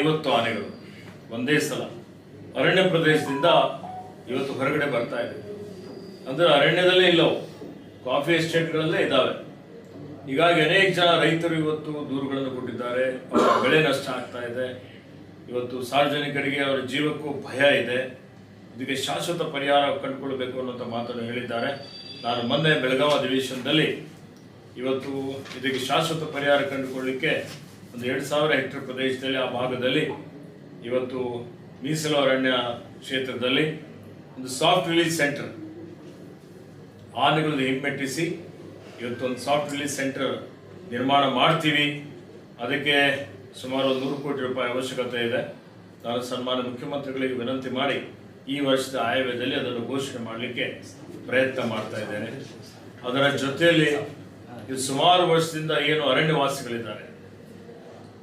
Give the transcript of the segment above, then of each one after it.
ಐವತ್ತು ಆನೆಗಳು ಒಂದೇ ಸಲ ಅರಣ್ಯ ಪ್ರದೇಶದಿಂದ ಇವತ್ತು ಹೊರಗಡೆ ಬರ್ತಾ ಇದೆ. ಅಂದ್ರೆ ಅರಣ್ಯದಲ್ಲೇ ಇಲ್ಲವು ಕಾಫಿ ಎಸ್ಟೇಟ್ಗಳಲ್ಲೇ ಇದ್ದಾವೆ ಹೀಗಾಗಿ ಅನೇಕ ಜನ ರೈತರು ಇವತ್ತು ದೂರುಗಳನ್ನು ಕೊಟ್ಟಿದ್ದಾರೆ. ಬೆಳೆ ನಷ್ಟ ಆಗ್ತಾ ಇದೆ. ಇವತ್ತು ಸಾರ್ವಜನಿಕರಿಗೆ ಅವರ ಜೀವಕ್ಕೂ ಭಯ ಇದೆ. ಇದಕ್ಕೆ ಶಾಶ್ವತ ಪರಿಹಾರ ಕಂಡುಕೊಳ್ಬೇಕು ಅನ್ನುವಂಥ ಮಾತನ್ನು ಹೇಳಿದ್ದಾರೆ. ನಾನು ಮೊನ್ನೆ ಬೆಳಗಾವಿ ಅಧಿವೇಶನದಲ್ಲಿ ಇವತ್ತು ಇದಕ್ಕೆ ಶಾಶ್ವತ ಪರಿಹಾರ ಕಂಡುಕೊಳ್ಳಿಕ್ಕೆ ಒಂದು ಎರಡು ಸಾವಿರ ಹೆಕ್ಟರ್ ಪ್ರದೇಶದಲ್ಲಿ ಆ ಭಾಗದಲ್ಲಿ ಇವತ್ತು ಮೀಸಲು ಅರಣ್ಯ ಕ್ಷೇತ್ರದಲ್ಲಿ ಒಂದು ಸಾಫ್ಟ್ ರಿಲೀಸ್ ಸೆಂಟರ್ ಆನೆಗಳನ್ನು ಹಿಮ್ಮೆಟ್ಟಿಸಿ ಇವತ್ತು ಒಂದು ಸಾಫ್ಟ್ ರಿಲೀಸ್ ಸೆಂಟರ್ ನಿರ್ಮಾಣ ಮಾಡ್ತೀವಿ. ಅದಕ್ಕೆ ಸುಮಾರು ನೂರು ಕೋಟಿ ರೂಪಾಯಿ ಅವಶ್ಯಕತೆ ಇದೆ. ನಾನು ಸನ್ಮಾನ ಮುಖ್ಯಮಂತ್ರಿಗಳಿಗೆ ವಿನಂತಿ ಮಾಡಿ ಈ ವರ್ಷದ ಆಯವ್ಯದಲ್ಲಿ ಅದನ್ನು ಘೋಷಣೆ ಮಾಡಲಿಕ್ಕೆ ಪ್ರಯತ್ನ ಮಾಡ್ತಾ ಇದ್ದೇನೆ. ಅದರ ಜೊತೆಯಲ್ಲಿ ಸುಮಾರು ವರ್ಷದಿಂದ ಏನು ಅರಣ್ಯವಾಸಿಗಳಿದ್ದಾರೆ.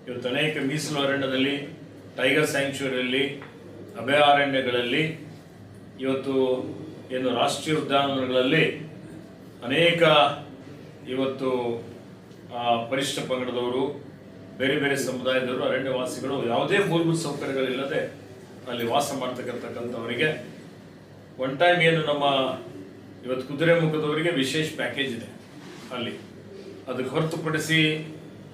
ಇವತ್ತು ಅನೇಕ ಮೀಸಲು ಅರಣ್ಯದಲ್ಲಿ, ಟೈಗರ್ ಸ್ಯಾಂಕ್ಚುರಿಯಲ್ಲಿ ಅಭಯಾರಣ್ಯಗಳಲ್ಲಿ ಇವತ್ತು ಏನು ರಾಷ್ಟ್ರೀಯ ಉದ್ಯಾನವನಗಳಲ್ಲಿ ಅನೇಕ ಇವತ್ತು ಪರಿಶಿಷ್ಟ ಪಂಗಡದವರು, ಬೇರೆ ಬೇರೆ ಸಮುದಾಯದವರು, ಅರಣ್ಯವಾಸಿಗಳು ಯಾವುದೇ ಮೂಲಭೂತ ಸೌಕರ್ಯಗಳಿಲ್ಲದೆ ಅಲ್ಲಿ ವಾಸ ಮಾಡ್ತಕ್ಕಂಥಕ್ಕಂಥವರಿಗೆ ಒನ್ ಟೈಮ್ ಏನು ನಮ್ಮ ಇವತ್ತು ಕುದುರೆ ಮುಖದವರಿಗೆ ವಿಶೇಷ ಪ್ಯಾಕೇಜ್ ಇದೆ ಅಲ್ಲಿ. ಅದಕ್ಕೆ ಹೊರತುಪಡಿಸಿ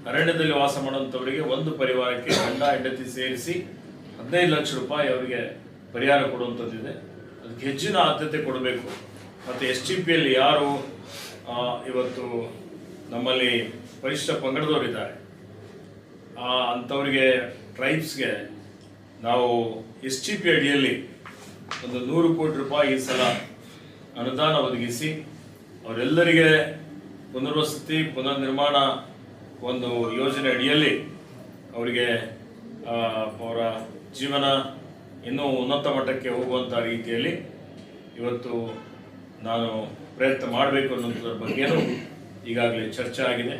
ಅರಣ್ಯದಲ್ಲಿ ವಾಸ ಮಾಡುವಂಥವರಿಗೆ ಒಂದು ಪರಿವಾರಕ್ಕೆ ಗಂಡ, ಹೆಂಡತಿ ಸೇರಿಸಿ ಹದಿನೈದು ಲಕ್ಷ ರೂಪಾಯಿ ಅವರಿಗೆ ಪರಿಹಾರ ಕೊಡುವಂಥದ್ದಿದೆ. ಅದಕ್ಕೆ ಹೆಚ್ಚಿನ ಆದ್ಯತೆ ಕೊಡಬೇಕು. ಮತ್ತು ಎಸ್ ಟಿ ಪಿಯಲ್ಲಿ ಯಾರು ಇವತ್ತು ನಮ್ಮಲ್ಲಿ ಪರಿಶಿಷ್ಟ ಪಂಗಡದವರಿದ್ದಾರೆ ಅಂಥವರಿಗೆ ಟ್ರೈಬ್ಸ್ಗೆ ನಾವು ಎಸ್ ಟಿ ಪಿ ಅಡಿಯಲ್ಲಿ ಒಂದು ನೂರು ಕೋಟಿ ರೂಪಾಯಿ ಈ ಸಲ ಅನುದಾನ ಒದಗಿಸಿ, ಅವರೆಲ್ಲರಿಗೆ ಪುನರ್ವಸತಿ ಪುನರ್ ನಿರ್ಮಾಣ ಒಂದು ಯೋಜನೆ ಅಡಿಯಲ್ಲಿ ಅವರಿಗೆ ಅವರ ಜೀವನ ಇನ್ನೂ ಉನ್ನತ ಮಟ್ಟಕ್ಕೆ ಹೋಗುವಂಥ ರೀತಿಯಲ್ಲಿ ಇವತ್ತು ನಾನು ಪ್ರಯತ್ನ ಮಾಡಬೇಕು ಅನ್ನೋದ್ರ ಬಗ್ಗೆಯೂ ಈಗಾಗಲೇ ಚರ್ಚೆ ಆಗಿದೆ.